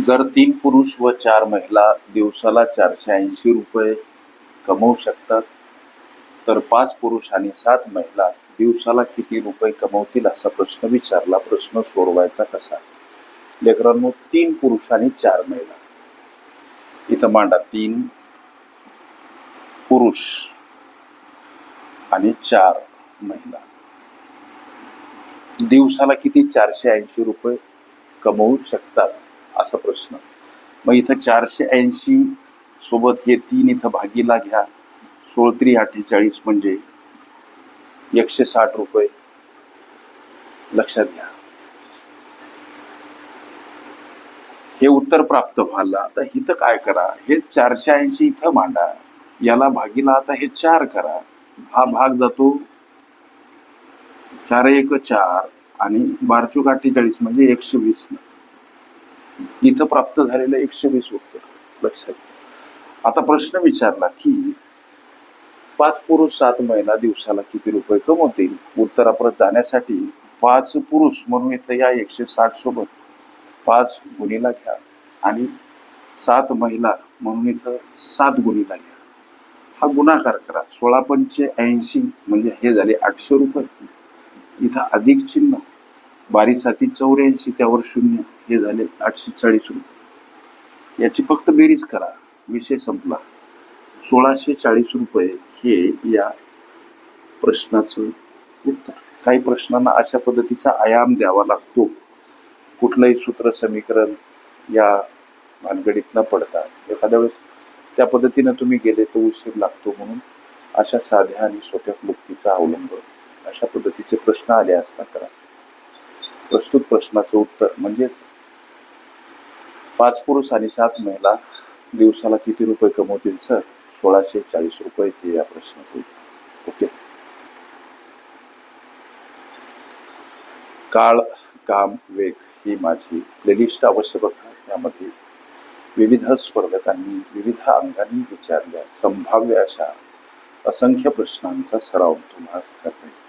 जर तीन पुरुष व चार महिला दिवसाला चारशे ऐंशी रुपये कमवू शकतात तर पाच पुरुष आणि सात महिला दिवसाला किती रुपये कमवतील असा प्रश्न विचारला प्रश्न सोडवायचा कसा? लेकरांनो तीन पुरुष आणि चार महिला. इथं मांडा तीन पुरुष आणि चार महिला. दिवसाला किती चारशे ऐंशी रुपये कमवू शकतात? असा प्रश्न. मग इथं चारशे ऐंशी सोबत हे तीन इथं भागीला घ्या. सोळत्री अठ्ठेचाळीस म्हणजे एकशे साठ रुपये. लक्षात घ्या. हे उत्तर प्राप्त व्हायला आता इथं काय करा? हे चारशे ऐंशी इथं मांडा. याला भागीला आता हे चार करा. हा भाग जातो चार एक चार आणि बारचूक अठ्ठेचाळीस म्हणजे एकशे वीस. इथं प्राप्त झालेलं एकशे वीस उत्तर. लक्षात आता प्रश्न विचारला की पाच पुरुष सात महिला दिवसाला किती रुपये कमवतील? उत्तराप्रत जाण्यासाठी पाच पुरुष म्हणून इथं या एकशे साठ सोबत पाच गुणीला घ्या आणि सात महिला म्हणून इथं सात गुणीला घ्या. हा गुणाकार करा. सोळा पंचे ऐंशी म्हणजे हे झाले आठशे रुपये. इथं अधिक चिन्ह बारीसाठी चौऱ्याऐंशी त्यावर शून्य हे झाले आठशे चाळीस रुपये. याची फक्त बेरीज करा. विषय संपला. सोळाशे चाळीस रुपये हे या प्रश्नाचं उत्तर. काही प्रश्नांना अशा पद्धतीचा आयाम द्यावा लागतो. कुठलंही सूत्र समीकरण या भानगडीत न पडता एखाद्या वेळेस त्या पद्धतीनं तुम्ही गेले तर उशीर लागतो म्हणून अशा साध्या आणि सोप्या क्लुप्तीचा अवलंब अशा पद्धतीचे प्रश्न आले असता करा. प्रस्तुत प्रश्नाचं उत्तर म्हणजेच पाच पुरुष आणि सात महिला दिवसाला किती रुपये कमवतील सर? सोळाशे चाळीस रुपये हे या प्रश्नाचं उत्तर. ओके. काळ काम वेग ही माझी प्लेलिस्ट अवश्य बघा. यामध्ये विविध स्पर्धकांनी विविध अंगांनी विचारल्या संभाव्य अशा असंख्य प्रश्नांचा सराव तुम्हाला करता येईल.